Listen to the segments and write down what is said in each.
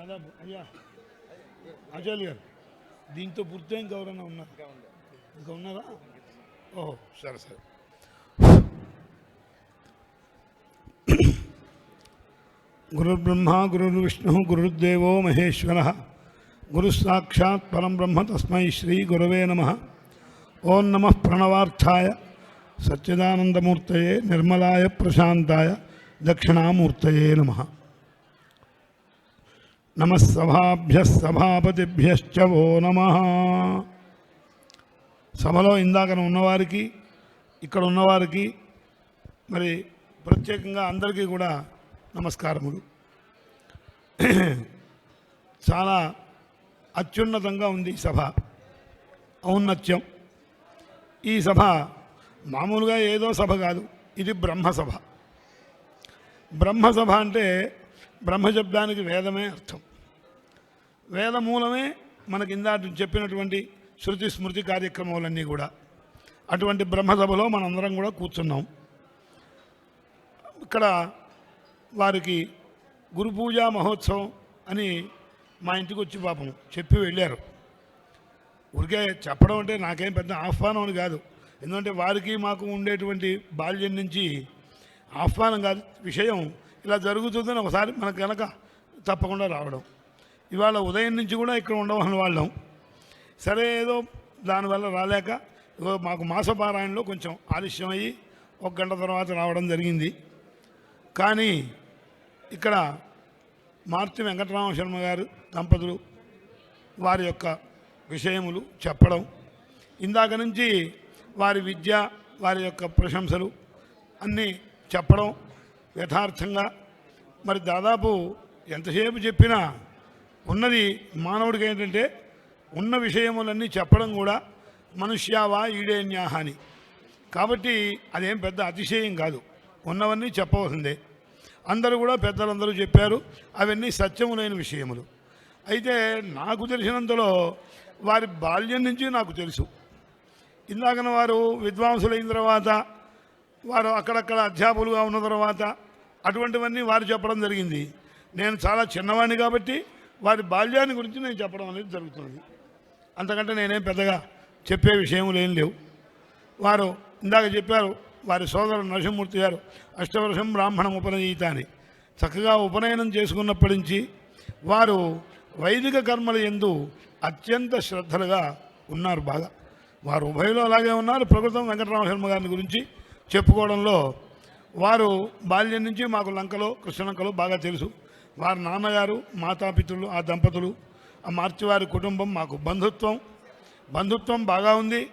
దాదాపు అయ్యా. అజయ్ గారు దీంతో పూర్తి ఇంకా ఎవరైనా ఉన్నారు ఇంకా ఉన్నారా? ఓహో సరే సరే. గురుర్బ్రహ్మ గురుర్విష్ణు గురుర్దేవో మహేశ్వర గురుసాక్షాత్ పరం బ్రహ్మ తస్మై శ్రీ గురవే నమ. ఓం నమ ప్రణవార్థాయ సచ్చిదానందమూర్తయే నిర్మలాయ ప్రశాంతాయ దక్షిణామూర్తయే నమ. నమస్సభాభ్య సభాపతిభ్యశ్చ ఓ నమ. సభలో ఇందాకన ఉన్నవారికి ఇక్కడ ఉన్నవారికి మరి ప్రత్యేకంగా అందరికీ కూడా నమస్కారములు. చాలా అత్యున్నతంగా ఉంది ఈ సభ. ఔన్నత్యం. ఈ సభ మామూలుగా ఏదో సభ కాదు. ఇది బ్రహ్మసభ. బ్రహ్మసభ అంటే బ్రహ్మశబ్దానికి వేదమే అర్థం. వేదమూలమే మనకి ఇందాటి చెప్పినటువంటి శృతి స్మృతి కార్యక్రమాలన్నీ కూడా. అటువంటి బ్రహ్మసభలో మనందరం కూడా కూర్చున్నాం. ఇక్కడ వారికి గురు పూజా మహోత్సవం అని మా ఇంటికి వచ్చి పాపం చెప్పి వెళ్ళారు. ఊరికే చెప్పడం అంటే నాకేం పెద్ద ఆహ్వానం అని కాదు. ఎందుకంటే వారికి మాకు ఉండేటువంటి బాల్యం నుంచి ఆహ్వానం కాదు విషయం ఇలా జరుగుతుందని ఒకసారి మనకు కనుక తప్పకుండా రావడం. ఇవాళ ఉదయం నుంచి కూడా ఇక్కడ ఉండవని వాళ్ళం. సరే ఏదో దానివల్ల రాలేక మాకు మాసపారాయణలో కొంచెం ఆలస్యం అయ్యి ఒక గంట తర్వాత రావడం జరిగింది. కానీ ఇక్కడ మార్తి వెంకటరామ శర్మ గారు దంపతులు వారి యొక్క విషయములు చెప్పడం. ఇందాక నుంచి వారి విద్య వారి యొక్క ప్రశంసలు అన్నీ చెప్పడం. యథార్థంగా. మరి దాదాపు ఎంతసేపు చెప్పినా ఉన్నది మానవుడికి ఏంటంటే ఉన్న విషయములన్నీ చెప్పడం కూడా మనుష్యావా ఈడేన్యాహాని. కాబట్టి అదేం పెద్ద అతిశయం కాదు. ఉన్నవన్నీ చెప్పవలసిందే. అందరూ కూడా పెద్దలందరూ చెప్పారు అవన్నీ సత్యములైన విషయములు. అయితే నాకు తెలిసినంతలో వారి బాల్యం నుంచి నాకు తెలుసు. ఇందాకన వారు విద్వాంసులైన తర్వాత వారు అక్కడక్కడ అధ్యాపులుగా ఉన్న తర్వాత అటువంటివన్నీ వారు చెప్పడం జరిగింది. నేను చాలా చిన్నవాడిని కాబట్టి వారి బాల్యాన్ని గురించి నేను చెప్పడం అనేది జరుగుతుంది. అంతకంటే నేనేం పెద్దగా చెప్పే విషయములు ఏం లేవు. వారు ఇందాక చెప్పారు వారి సోదరుడు నరసింహమూర్తి గారు అష్టవర్షం బ్రాహ్మణం ఉపనయీత అని చక్కగా ఉపనయనం చేసుకున్నప్పటి నుంచి వారు వైదిక కర్మల ఎందు అత్యంత శ్రద్ధలుగా ఉన్నారు బాగా. వారు ఉభయలో అలాగే ఉన్నారు. ప్రకృతం వెంకటరామ శర్మ గారిని గురించి చెప్పుకోవడంలో వారు బాల్యం నుంచి మాకు లంకలో కృష్ణలంకలో బాగా తెలుసు. వారి నాన్నగారు మాతాపితులు ఆ దంపతులు ఆ మార్చివారి కుటుంబం మాకు బంధుత్వం. బంధుత్వం బాగా ఉంది.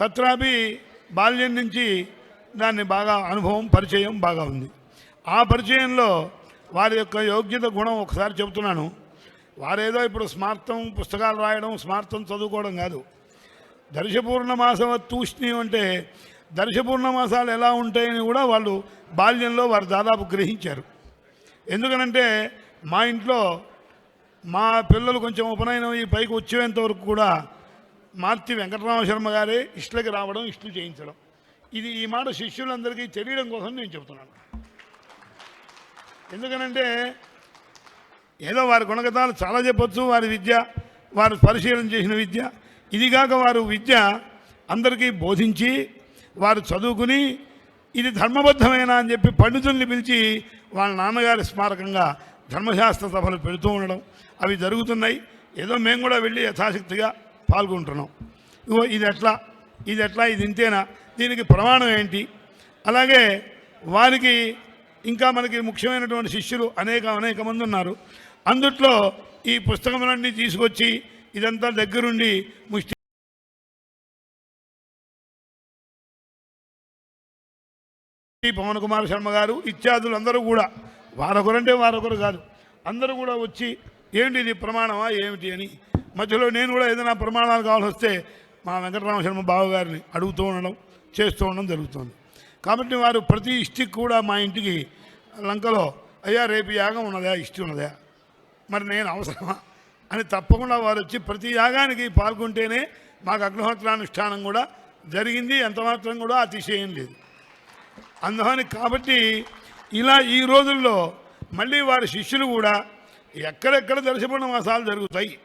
తత్రాపి బాల్యం నుంచి దాన్ని బాగా అనుభవం పరిచయం బాగా ఉంది. ఆ పరిచయంలో వారి యొక్క యోగ్యత గుణం ఒకసారి చెబుతున్నాను. వారేదో ఇప్పుడు స్మార్థం పుస్తకాలు రాయడం స్మార్థం చదువుకోవడం కాదు. దర్శపూర్ణమాసవ తూష్ణి అంటే దర్శపూర్ణమాసాలు ఎలా ఉంటాయని కూడా వాళ్ళు బాల్యంలో వారు దాదాపు గ్రహించారు. ఎందుకనంటే మా ఇంట్లో మా పిల్లలు కొంచెం ఉపనయనం ఈ పైకి వచ్చేంత వరకు కూడా మార్తి వెంకటరామ శర్మ గారే ఇష్టలకి రావడం ఇష్టలు చేయించడం. ఇది ఈ మాట శిష్యులందరికీ తెలియడం కోసం నేను చెబుతున్నాను. ఎందుకనంటే ఏదో వారి గుణగతాలు చాలా చెప్పొచ్చు వారి విద్య వారు పరిశీలన చేసిన విద్య. ఇదిగాక వారు విద్య అందరికీ బోధించి వారు చదువుకుని ఇది ధర్మబద్ధమైన అని చెప్పి పండితుల్ని పిలిచి వాళ్ళ నాన్నగారి స్మారకంగా ధర్మశాస్త్ర సభలు పెడుతూ ఉండడం. అవి జరుగుతున్నాయి. ఏదో మేము కూడా వెళ్ళి యథాశక్తిగా పాల్గొంటున్నాం. ఇగో ఇది ఎట్లా? ఇది ఎట్లా? ఇది ఇంతేనా? దీనికి ప్రమాణం ఏంటి? అలాగే వారికి ఇంకా మనకి ముఖ్యమైనటువంటి శిష్యులు అనేక అనేక మంది ఉన్నారు. అందుట్లో ఈ పుస్తకములన్నీ తీసుకొచ్చి ఇదంతా దగ్గరుండి ముష్టి పవన్ కుమార్ శర్మ గారు ఇత్యాదులు అందరూ కూడా. వారొకరంటే వారొకరు కాదు. అందరూ కూడా వచ్చి ఏంటి ఇది ప్రమాణమా? ఏమిటి? అని. మధ్యలో నేను కూడా ఏదైనా ప్రమాణాలు కావాల్సి వస్తే మా వెంకటరామ శర్మ బావ గారిని అడుగుతూ ఉండడం చేస్తూ ఉండడం జరుగుతుంది. కాబట్టి వారు ప్రతి ఇష్టికి కూడా మా ఇంటికి లంకలో అయ్యా రేపు యాగం ఉన్నదా? ఇష్టి ఉన్నదా? మరి నేను అవసరమా? అని తప్పకుండా వారు వచ్చి ప్రతి యాగానికి పాల్గొంటేనే మాకు అగ్నిహోత్రానుష్ఠానం కూడా జరిగింది. ఎంత మాత్రం కూడా అతిశయం లేదు. అందుకని కాబట్టి ఇలా ఈ రోజుల్లో మళ్ళీ వారి శిష్యులు కూడా ఎక్కడెక్కడ దర్శపూర్ణ మాసాలు జరుగుతాయి?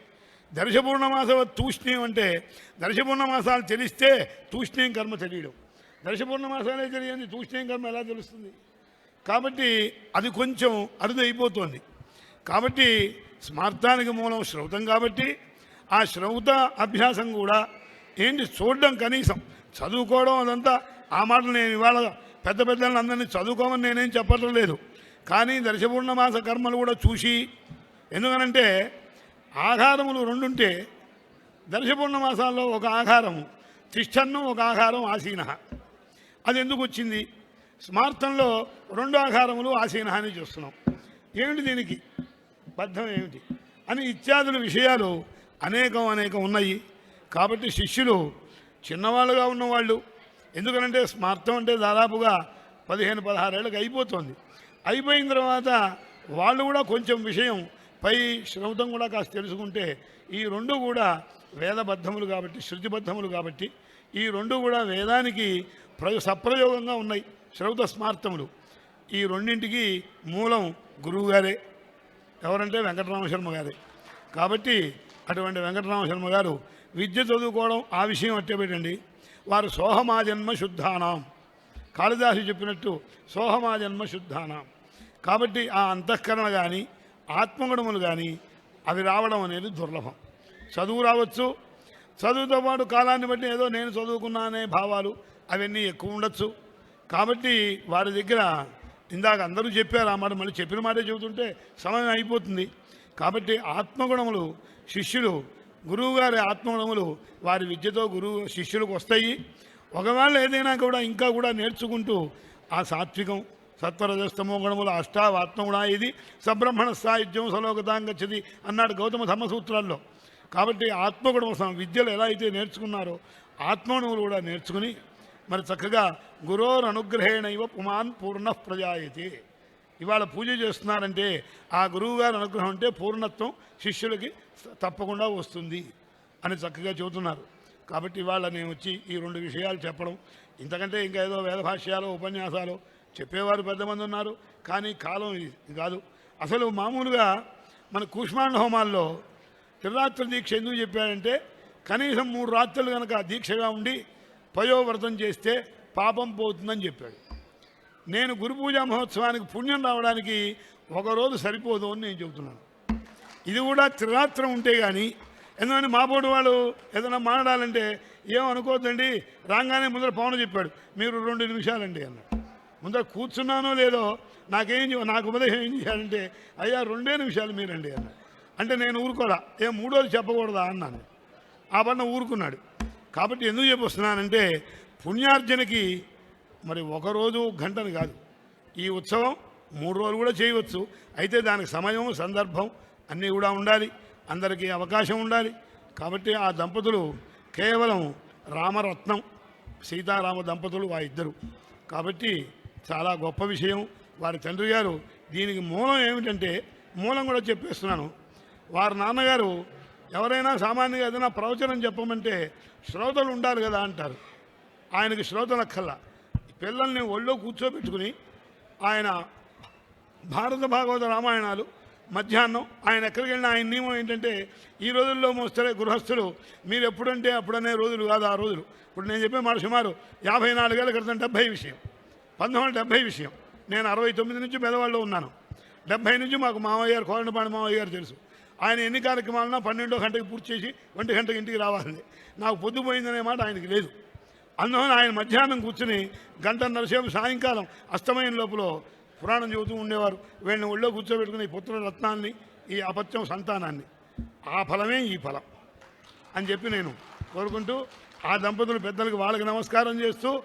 దర్శపూర్ణమాస తూష్ణీయం అంటే దర్శపూర్ణ మాసాలు తెలిస్తే తూష్ణీయం కర్మ తెలియడం. దర్శపూర్ణ మాసాలే తెలియంది తూష్ణీయం కర్మ ఎలా తెలుస్తుంది? కాబట్టి అది కొంచెం అరుదైపోతుంది కాబట్టి స్మార్థానికి మూలం శ్రౌతం కాబట్టి ఆ శ్రౌత అభ్యాసం కూడా ఏంటి? చూడడం కనీసం. చదువుకోవడం అదంతా ఆ మాటలు నేను ఇవాళ పెద్ద పెద్దలను అందరినీ చదువుకోమని నేనేం చెప్పటం లేదు. కానీ దర్శపూర్ణమాస కర్మలు కూడా చూసి ఎందుకనంటే ఆహారములు రెండుంటే దర్శపూర్ణమాసాల్లో ఒక ఆహారం తిష్టన్నం ఒక ఆహారం ఆసీన అది ఎందుకు వచ్చింది స్మార్థంలో రెండు ఆహారములు ఆసీన అని చూస్తున్నాం. ఏమిటి దీనికి? బద్ధం ఏమిటి? అని ఇత్యాదుల విషయాలు అనేకం అనేకం ఉన్నాయి. కాబట్టి శిష్యులు చిన్నవాళ్ళుగా ఉన్నవాళ్ళు ఎందుకనంటే స్మార్థం అంటే దాదాపుగా పదిహేను పదహారేళ్ళకి అయిపోతుంది. అయిపోయిన తర్వాత వాళ్ళు కూడా కొంచెం విషయం పై శ్రౌతం కూడా కాస్త తెలుసుకుంటే ఈ రెండు కూడా వేదబద్ధములు కాబట్టి శృతిబద్ధములు కాబట్టి ఈ రెండు కూడా వేదానికి ప్రయో సప్రయోగంగా ఉన్నాయి. శ్రౌత స్మార్థములు ఈ రెండింటికి మూలం గురువుగారే. ఎవరంటే వెంకటరామ శర్మ గారే. కాబట్టి అటువంటి వెంకటరామ శర్మ గారు విద్య చదువుకోవడం ఆ విషయం అట్టే పెట్టండి. వారు సోహమాజన్మ శుద్ధానాం కాళిదాసు చెప్పినట్టు సోహమాజన్మ శుద్ధానాం కాబట్టి ఆ అంతఃకరణ కానీ ఆత్మగుణములు కానీ అవి రావడం అనేది దుర్లభం. చదువు రావచ్చు. చదువుతో పాటు కాలాన్ని బట్టి ఏదో నేను చదువుకున్నానే భావాలు అవన్నీ ఎక్కువ ఉండొచ్చు. కాబట్టి వారి దగ్గర ఇందాక అందరూ చెప్పారు ఆ మాట మళ్ళీ చెప్పిన మాటే చెబుతుంటే సమయం అయిపోతుంది. కాబట్టి ఆత్మగుణములు శిష్యులు గురువుగారి ఆత్మగుణములు వారి విద్యతో గురువు శిష్యులకు వస్తాయి. ఒకవేళ ఏదైనా కూడా ఇంకా కూడా నేర్చుకుంటూ ఆ సాత్వికం సత్వరజస్తమో గుణములు అష్టావాత్మగుణ ఇది. సబ్రహ్మణ సాహిత్యం సలోకతాంగచ్చది అన్నాడు గౌతమ ధర్మసూత్రాల్లో. కాబట్టి ఆత్మగుణం విద్యలు ఎలా అయితే నేర్చుకున్నారో ఆత్మగుణములు కూడా నేర్చుకుని మరి చక్కగా గురోరనుగ్రహేణైవ పుమాన్ పూర్ణ ప్రజాయతి. ఇవాళ పూజ చేస్తున్నారంటే ఆ గురువు గారి అనుగ్రహం అంటే పూర్ణత్వం శిష్యులకి తప్పకుండా వస్తుంది అని చక్కగా చెబుతున్నారు. కాబట్టి ఇవాళ నేను వచ్చి ఈ రెండు విషయాలు చెప్పడం. ఇంతకంటే ఇంకా ఏదో వేదభాష్యాలు ఉపన్యాసాలు చెప్పేవారు పెద్దమంది ఉన్నారు. కానీ కాలం ఇది కాదు. అసలు మామూలుగా మన కూష్మాండ హోమాల్లో త్రిరాత్రి దీక్ష ఎందుకు చెప్పాడంటే కనీసం మూడు రాత్రులు కనుక దీక్షగా ఉండి పయోవ్రతం చేస్తే పాపం పోతుందని చెప్పాడు. నేను గురు పూజా మహోత్సవానికి పుణ్యం రావడానికి ఒకరోజు సరిపోదు అని నేను చెబుతున్నాను. ఇది కూడా త్రిరాత్రం ఉంటే కానీ ఎందుకంటే మా బోర్డు వాళ్ళు ఏదైనా మాట్లాడాలంటే ఏమనుకోవద్దండి రాగానే ముందర పవన్ చెప్పాడు మీరు రెండు నిమిషాలండి అన్నాడు. ముందర కూర్చున్నానో లేదో నాకేం నాకు ఉపదేశం ఏం చేయాలంటే అయ్యా రెండే నిమిషాలు మీరండి అన్నాడు. అంటే నేను ఊరుకోరా ఏ మూడోది చెప్పకూడదా అన్నాను. ఆ పన్న ఊరుకున్నాడు. కాబట్టి ఎందుకు చెప్పొస్తున్నానంటే పుణ్యార్జనకి మరి ఒకరోజు గంటని కాదు. ఈ ఉత్సవం మూడు రోజులు కూడా చేయవచ్చు. అయితే దానికి సమయం సందర్భం అన్నీ కూడా ఉండాలి. అందరికీ అవకాశం ఉండాలి. కాబట్టి ఆ దంపతులు కేవలం రామరత్నం సీతారామ దంపతులు ఆ ఇద్దరు. కాబట్టి చాలా గొప్ప విషయం. వారి తండ్రి గారు దీనికి మూలం ఏమిటంటే మూలం కూడా చెప్పేస్తున్నాను. వారి నాన్నగారు ఎవరైనా సామాన్యంగా ఏదైనా ప్రవచనం చెప్పమంటే శ్రోతలు ఉండాలి కదా అంటారు. ఆయనకి శ్రోతలక్కల్లా పిల్లల్ని ఒళ్ళో కూర్చోబెట్టుకుని ఆయన భారత భాగవత రామాయణాలు మధ్యాహ్నం ఆయన ఎక్కడికి వెళ్ళినా ఆయన నియమం ఏంటంటే ఈ రోజుల్లో మోస్తరే గృహస్థులు మీరు ఎప్పుడంటే అప్పుడనే రోజులు కాదు ఆ రోజులు. ఇప్పుడు నేను చెప్పే మాట సుమారు యాభై నాలుగేళ్ళ క్రితం డెబ్భై విషయం. పంతొమ్మిది వందల డెబ్భై విషయం. నేను అరవై తొమ్మిది నుంచి పెదవాళ్ళు ఉన్నాను. డెబ్భై నుంచి మాకు మామయ్య గారు కోరండపాణి మామయ్య గారు తెలుసు. ఆయన ఎన్ని కార్యక్రమాలన్నా పన్నెండో గంటకి పూర్తి చేసి ఒంటి గంటకి ఇంటికి రావాలి నాకు పొద్దుపోయిందనే మాట ఆయనకి లేదు. అందువలన ఆయన మధ్యాహ్నం కూర్చుని గంటన్నర సేపు సాయంకాలం అస్తమైన లోపల పురాణం చెబుతూ ఉండేవారు. వీళ్ళని ఒళ్ళో కూర్చోబెట్టుకుని ఈ పుత్ర రత్నాన్ని ఈ అపత్యం సంతానాన్ని. ఆ ఫలమే ఈ ఫలం అని చెప్పి నేను కోరుకుంటూ ఆ దంపతులు పెద్దలకు వాళ్ళకి నమస్కారం చేస్తూ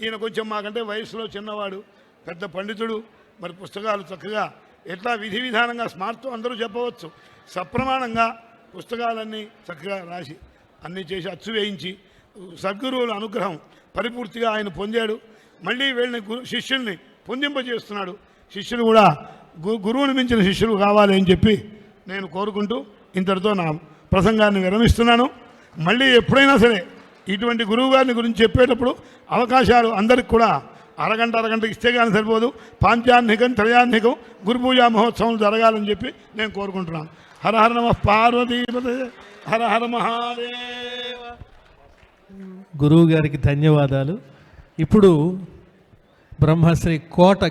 ఈయన కొంచెం మాకంటే వయసులో చిన్నవాడు పెద్ద పండితుడు మరి పుస్తకాలు చక్కగా ఎట్లా విధి విధానంగా స్మార్ట్తో అందరూ చెప్పవచ్చు. సప్రమాణంగా పుస్తకాలన్నీ చక్కగా రాసి అన్నీ చేసి అచ్చు వేయించి సద్గురువుల అనుగ్రహం పరిపూర్తిగా ఆయన పొందాడు. మళ్ళీ వీళ్ళని గురు శిష్యుల్ని పొందింపజేస్తున్నాడు శిష్యులు కూడా గురువుని మించిన శిష్యులు కావాలి అని చెప్పి నేను కోరుకుంటూ ఇంతటితో నా ప్రసంగాన్ని విరమిస్తున్నాను. మళ్ళీ ఎప్పుడైనా సరే ఇటువంటి గురువు గారిని గురించి చెప్పేటప్పుడు అవకాశాలు అందరికి కూడా అరగంట అరగంట ఇస్తే కానీ సరిపోదు. పాంచాన్నికం త్రయాన్నికం గురు పూజా మహోత్సవం జరగాలని చెప్పి నేను కోరుకుంటున్నాను. హర హర నమ పార్వతీపతే హర హర మహాదేవ. గురువు గారికి ధన్యవాదాలు. ఇప్పుడు బ్రహ్మశ్రీ కోట